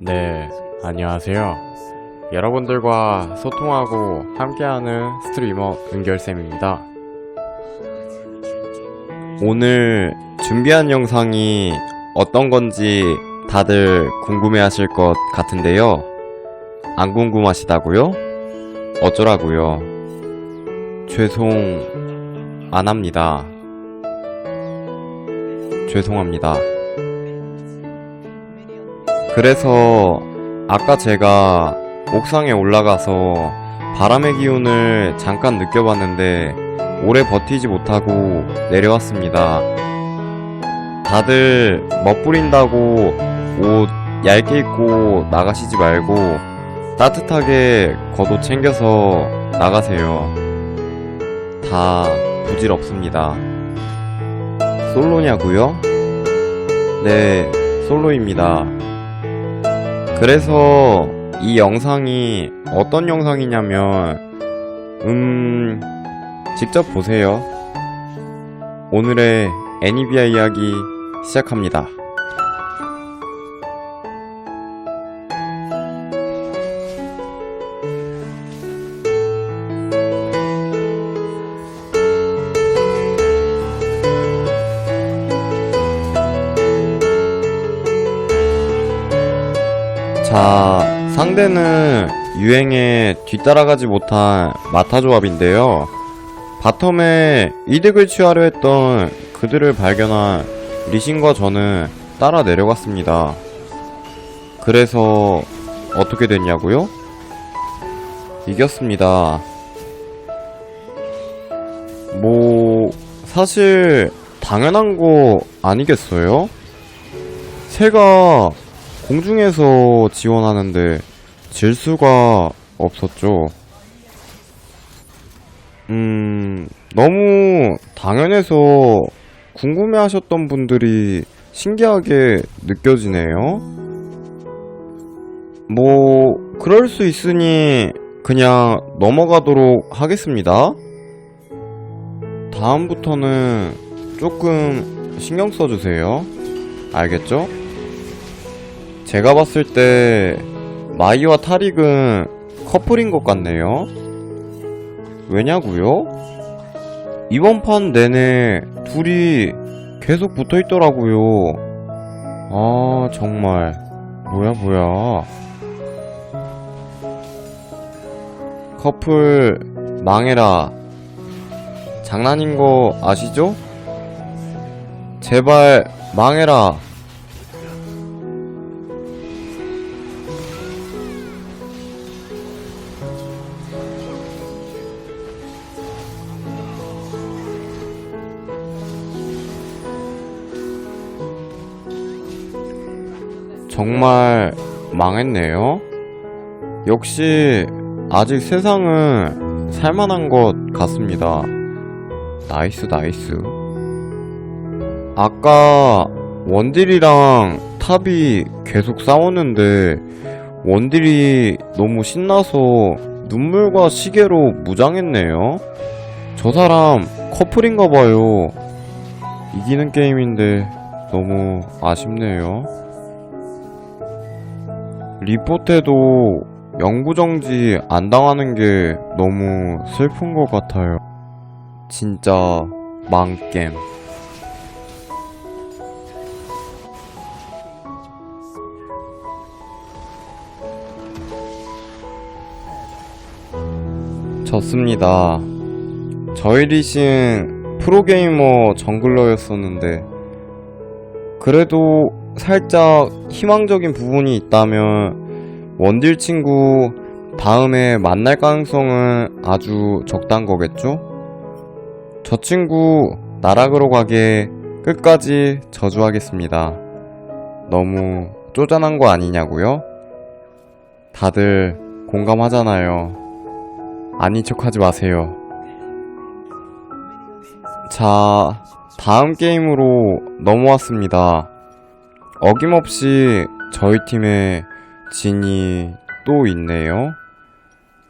네, 안녕하세요. 여러분들과 소통하고 함께하는 스트리머 은결쌤입니다. 오늘 준비한 영상이 어떤 건지 다들 궁금해 하실 것 같은데요. 안 궁금하시다고요? 어쩌라고요? 죄송, 안 합니다. 죄송합니다. 그래서 아까 제가 옥상에 올라가서 바람의 기운을 잠깐 느껴봤는데 오래 버티지 못하고 내려왔습니다. 다들 멋부린다고 옷 얇게 입고 나가시지 말고 따뜻하게 겉옷 챙겨서 나가세요. 다 부질없습니다. 솔로냐고요? 네, 솔로입니다. 그래서 이 영상이 어떤 영상이냐면, 음, 직접 보세요. 오늘의 애니비아 이야기 시작합니다. 자, 상대는 유행에 뒤따라가지 못한 마타 조합인데요. 바텀에 이득을 취하려 했던 그들을 발견한 리신과 저는 따라 내려갔습니다. 그래서 어떻게 됐냐고요? 이겼습니다. 뭐, 사실 당연한 거 아니겠어요? 새가 공중에서 지원하는데 질 수가 없었죠. 음, 너무 당연해서 궁금해 하셨던 분들이 신기하게 느껴지네요. 뭐, 그럴 수 있으니 그냥 넘어가도록 하겠습니다. 다음부터는 조금 신경 써주세요. 알겠죠? 제가 봤을 때 마이와 타릭은 커플인 것 같네요. 왜냐고요? 이번 판 내내 둘이 계속 붙어 있더라고요. 아 정말 뭐야 뭐야. 커플 망해라. 장난인 거 아시죠? 제발 망해라. 정말 망했네요. 역시 아직 세상은 살만한 것 같습니다. 나이스 나이스. 아까 원딜이랑 탑이 계속 싸웠는데 원딜이 너무 신나서 눈물과 시계로 무장했네요. 저 사람 커플인가 봐요. 이기는 게임인데 너무 아쉽네요. 리포트에도 영구정지 안 당하는 게 너무 슬픈 것 같아요. 진짜 망겜. 졌습니다. 저희 리신 프로게이머 정글러였었는데, 그래도 살짝 희망적인 부분이 있다면 원딜 친구 다음에 만날 가능성은 아주 적단 거겠죠? 저 친구 나락으로 가게 끝까지 저주하겠습니다. 너무 쪼잔한 거 아니냐고요? 다들 공감하잖아요. 아닌 척 하지 마세요. 자, 다음 게임으로 넘어왔습니다. 어김없이 저희 팀에 진이 또 있네요.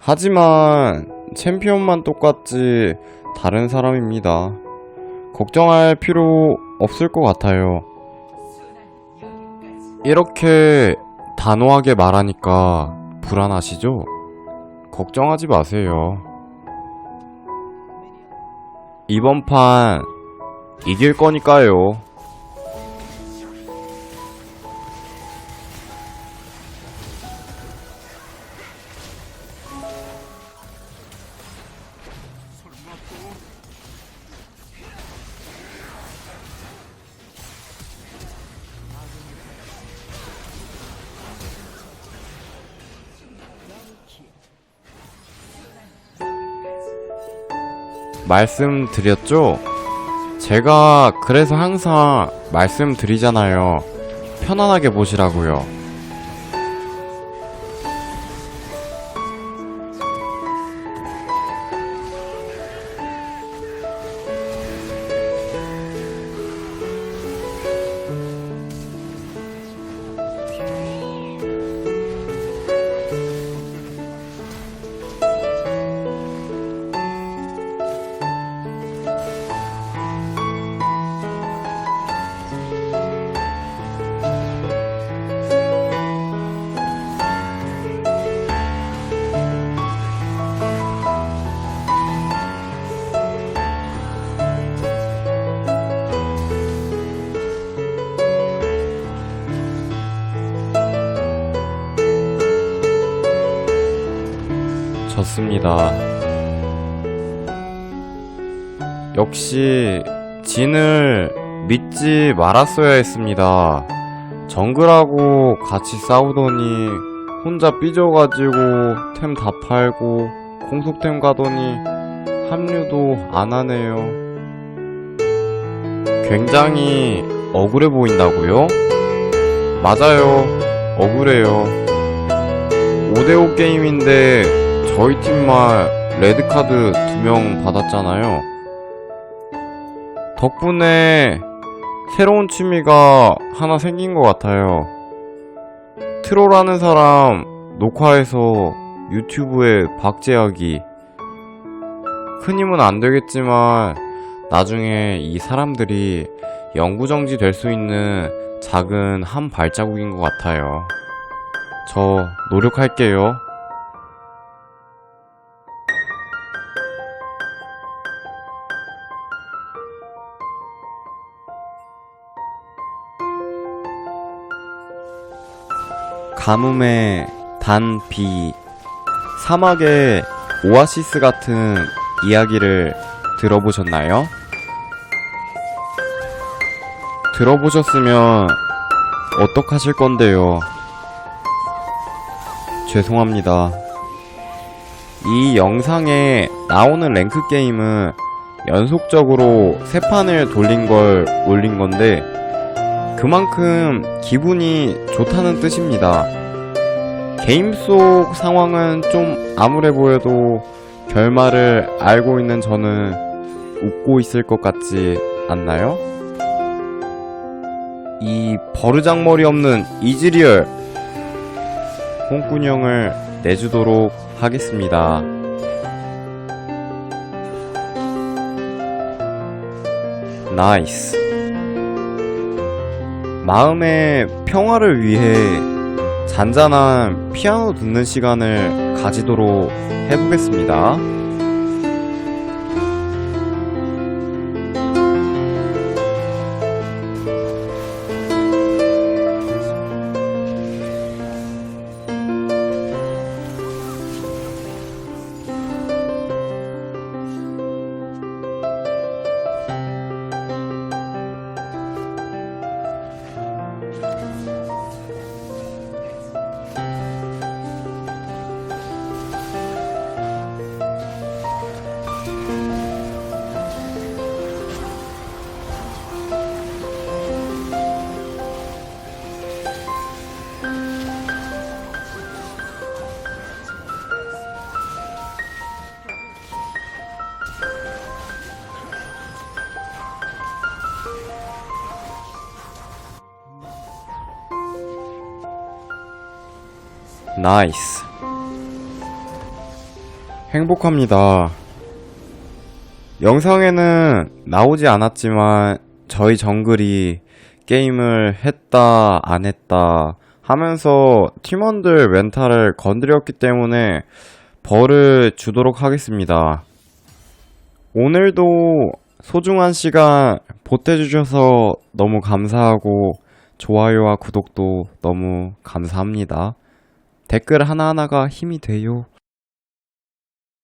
하지만 챔피언만 똑같지 다른 사람입니다. 걱정할 필요 없을 것 같아요. 이렇게 단호하게 말하니까 불안하시죠? 걱정하지 마세요. 이번 판 이길 거니까요. 말씀드렸죠? 제가 그래서 항상 말씀드리잖아요. 편안하게 보시라고요. 졌습니다. 역시 진을 믿지 말았어야 했습니다. 정글하고 같이 싸우더니 혼자 삐져가지고 템 다 팔고 공속템 가더니 합류도 안 하네요. 굉장히 억울해 보인다고요? 맞아요. 억울해요. 5대5 게임인데 저희 팀만 레드카드 두 명 받았잖아요. 덕분에 새로운 취미가 하나 생긴 것 같아요. 트롤하는 사람 녹화해서 유튜브에 박제하기. 큰 힘은 안 되겠지만 나중에 이 사람들이 영구정지 될 수 있는 작은 한 발자국인 것 같아요. 저 노력할게요. 가뭄의 단비 사막의 오아시스 같은 이야기를 들어보셨나요? 들어보셨으면 어떡하실 건데요? 죄송합니다. 이 영상에 나오는 랭크 게임은 연속적으로 세 판을 돌린 걸 올린 건데 그만큼 기분이 좋다는 뜻입니다. 게임 속 상황은 좀 암울해 보여도 결말을 알고 있는 저는 웃고 있을 것 같지 않나요? 이 버르장머리 없는 이즈리얼 홍군형을 내주도록 하겠습니다. 나이스. 마음의 평화를 위해 잔잔한 피아노 듣는 시간을 가지도록 해보겠습니다. 나이스. 행복합니다. 영상에는 나오지 않았지만 저희 정글이 게임을 했다 안 했다 하면서 팀원들 멘탈을 건드렸기 때문에 벌을 주도록 하겠습니다. 오늘도 소중한 시간 보태주셔서 너무 감사하고 좋아요와 구독도 너무 감사합니다. 댓글 하나하나가 힘이 돼요.